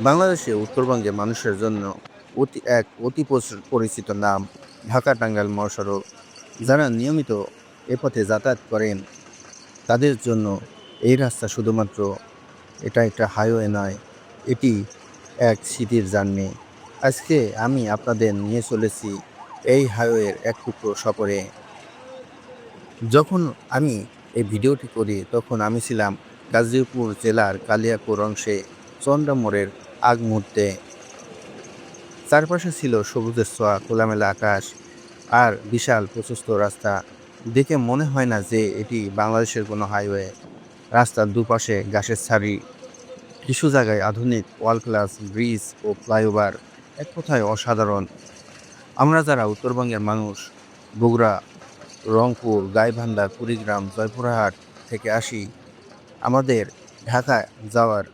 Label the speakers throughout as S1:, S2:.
S1: বাংলাদেশে উত্তরবঙ্গে মানুষের জন্য অতি, এক অতি পরিচ- পরিচিত নাম ঢাকা টাঙ্গাইল মহাসড়ক, যারা নিয়মিত এ পথে যাতায়াত করেন, তাদের জন্য এই রাস্তা শুধুমাত্র এটা একটা হাইওয়ে নয়, এটি এক স্মৃতির জার্নি। আজকে আমি আপনাদের নিয়ে চলেছি এই হাইওয়ের এক টুকরো সফরে। যখন আমি এই ভিডিওটি করি, তখন আমি ছিলাম গাজীপুর জেলার কালিয়াপুর অংশে। চন্দ্রামোড়ের আগ মুহূর্তে। চারপাশে ছিল সবুজের ছোঁয়া, খোলামেলা আকাশ আর বিশাল প্রশস্ত রাস্তা। দেখে মনে হয় না যে এটি বাংলাদেশের কোনো হাইওয়ে। রাস্তার দুপাশে গাছের সারি কিছু জায়গায় আধুনিক ওয়াল ক্লাস ব্রিজ ও ফ্লাইওভার, এক কথায় অসাধারণ। আমরা যারা উত্তরবঙ্গের মানুষ, বগুড়া, রংপুর, গাইবান্ধা, কুড়িগ্রাম, জয়পুরহাট থেকে আসি, আমাদের ঢাকা যাওয়ার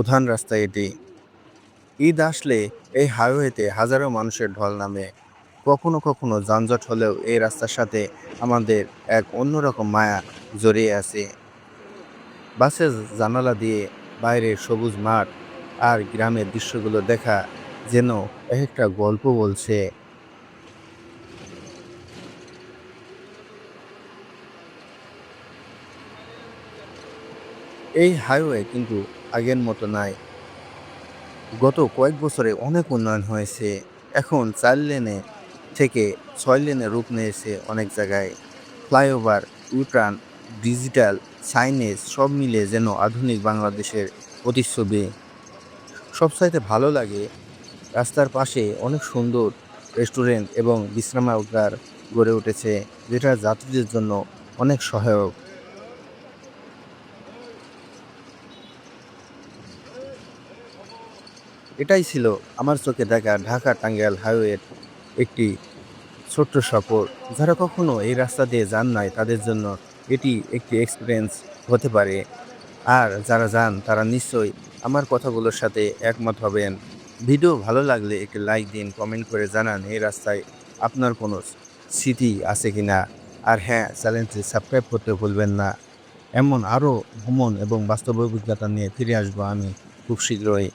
S1: প্রধান রাস্তা এটি। ঈদ আসলে এই হাইওয়েতে হাজারো মানুষের ঢল নামে। কখনো কখনো যানজট হলেও এই রাস্তার সাথে আমাদের এক অন্যরকম মায়া জড়িয়ে আছে। বাসের জানালা দিয়ে বাইরের সবুজ মাঠ আর গ্রামের দৃশ্যগুলো দেখা যেন এক একটা গল্প বলছে। এই হাইওয়ে কিন্তু আগের মতো নাই। গত কয়েক বছরে অনেক উন্নয়ন হয়েছে। এখন চার লেনে থেকে ছয় লেনে রূপ নিয়েছে অনেক জায়গায়। ফ্লাইওভার ইউটার্ন ডিজিটাল সাইনেজ সব মিলে যেন আধুনিক বাংলাদেশের প্রতিচ্ছবি। সবচাইতে ভালো লাগে রাস্তার পাশে অনেক সুন্দর রেস্টুরেন্ট এবং বিশ্রামাগার গড়ে উঠেছে, যেটা যাত্রীদের জন্য অনেক সহায়ক। এটাই ছিল আমার চোখে দেখা ঢাকা টাঙ্গাইল হাইওয়ের একটি ছোট্ট সফর। যারা কখনো এই রাস্তা দিয়ে যান নাই, তাদের জন্য এটি একটি এক্সপিরিয়েন্স হতে পারে। আর যারা যান, তারা নিশ্চয়ই আমার কথাগুলোর সাথে একমত হবেন। ভিডিও ভালো লাগলে একটি লাইক দিন কমেন্ট করে জানান এই রাস্তায় আপনার কোনো স্মৃতি আছে কি না আর হ্যাঁ চ্যানেলটি সাবস্ক্রাইব করতে ভুলবেন না। এমন আরও ভ্রমণ এবং বাস্তব অভিজ্ঞতা নিয়ে ফিরে আসব আমি খুব শীঘ্রই।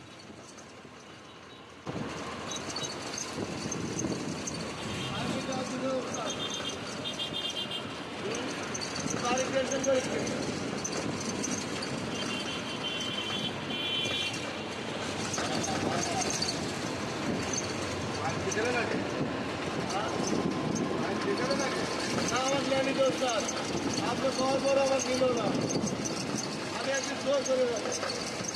S2: আপনার সবার পর আমার নিল না আমি একদিন জোর করে যাব